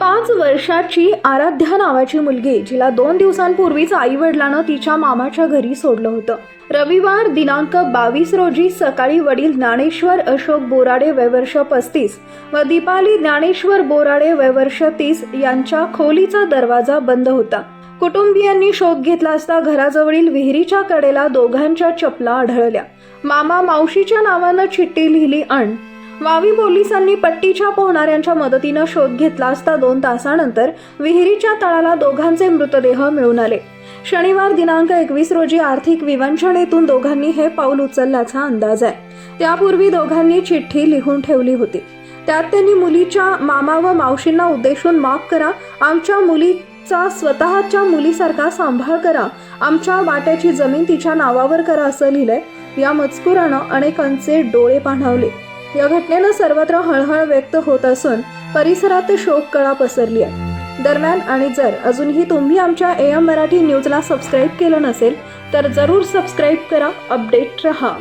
पाच वर्षाची आराध्या नावाची मुलगी जिला दोन दिवसांपूर्वीच आई वडिलानं तिच्या मामाच्या घरी सोडलं होतं. रविवार दिनांक बावीस रोजी सकाळी वडील ज्ञानेश्वर अशोक बोराडे वयवर्ष पस्तीस व दीपाली ज्ञानेश्वर बोराडे वयवर्ष तीस यांच्या खोलीचा दरवाजा बंद होता. कुटुंबियांनी शोध घेतला असता घराजवळील विहिरीच्या कडेला दोघांच्या चपला आढळल्या. मामा मावशीच्या नावानं चिठ्ठी लिहिली अण वावी पोलिसांनी पट्टीच्या पोहणाऱ्यांच्या मदतीनं शोध घेतला असता दोन तासानंतर विहिरीच्या तळाला दोघांचे मृतदेह मिळून आले. शनिवार दिनांक एकवीस रोजी आर्थिक विवंचनेतून दोघांनी हे पाऊल उचलल्याचा अंदाज आहे. त्यापूर्वी दोघांनी चिठ्ठी लिहून ठेवली होती. त्यात त्यांनी मुलीच्या मामा व मावशींना उद्देशून माफ करा आमच्या मुलीचा स्वतःच्या मुलीसारखा सांभाळ करा आमच्या वाट्याची जमीन तिच्या नावावर करा असं लिहिलंय. या मजकुरानं अनेकांचे डोळे पाणावले. या घटनेनं सर्वत्र हळहळ व्यक्त होत असून परिसरात शोककळा पसरली आहे. दरम्यान आणि जर अजूनही तुम्ही आमच्या ए एम मराठी न्यूजला सबस्क्राईब केलं नसेल तर जरूर सबस्क्राईब करा अपडेट रहा.